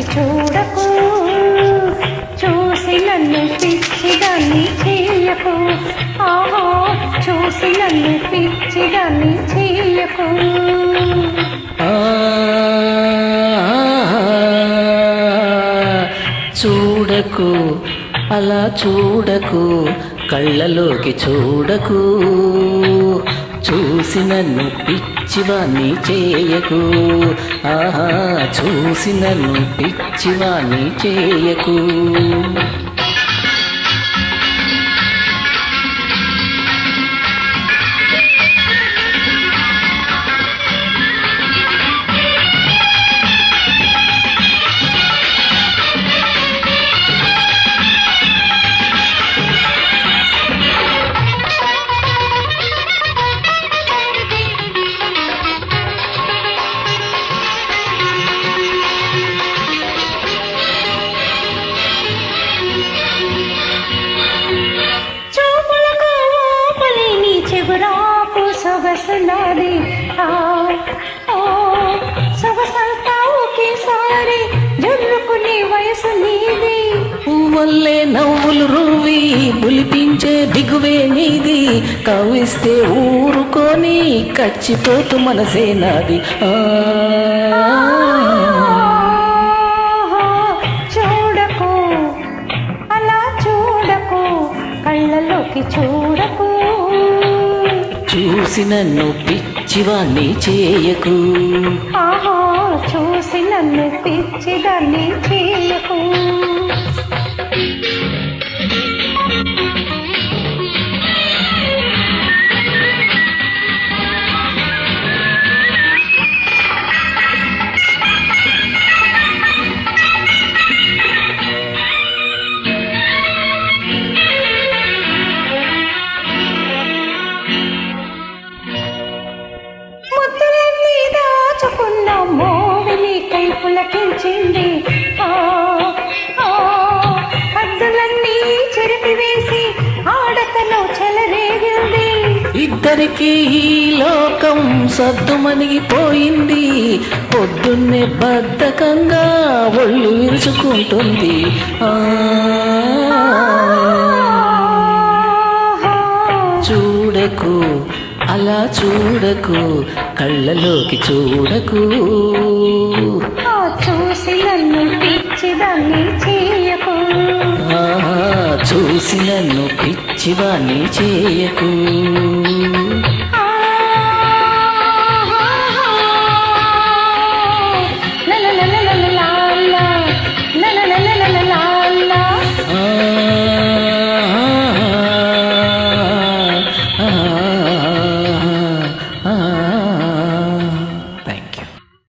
చూడకు. చూసి నన్ను పిచ్చిదాన్ని చేయకు. ఆహో చూసి నన్ను పిచ్చిదాన్ని చేయకు. ఆ, చూడకు అలా చూడకు కళ్ళలోకి చూడకు. చూసి నన్ను పిచ్చివాణ్ణి చేయకు. ఆహా చూసి నన్ను పిచ్చివాణ్ణి చేయకు. ఓ, సొగసంతా ఒకేసారి జరుపుకునే వయసు నీది. పువ్వల్లే నవ్వులు రువి బులిపించే దిగువే నీది. కవిస్తే ఊరుకొని కచ్చిపోతు మనసే నాది. ఆ, చూడకు అలా చూడకు కళ్ళలోకి చూడకు. చూసి నన్ను పిచ్చివాణ్ణి చేయకు. ఆహా చూసి నన్ను పిచ్చిదాన్ని చేయకు. దాచుకున్న మోవిని కై పులకించింది. హద్దులన్నీ చెరిపివేసి ఆడతలో చెలరేగింది. ఇద్దరికి ఈ లోకం సద్దుమణిగిపోయింది. పొద్దున్నే బద్ధకంగా ఒళ్ళు విరుచుకుంటుంది. ఆ చూడకు. అలా చూడకు కళ్ళలోకి చూడకు. ఆ చూసి నన్ను పిచ్చిదాన్ని చేయకు. చూసి నన్ను పిచ్చివాణ్ణి చేయకు.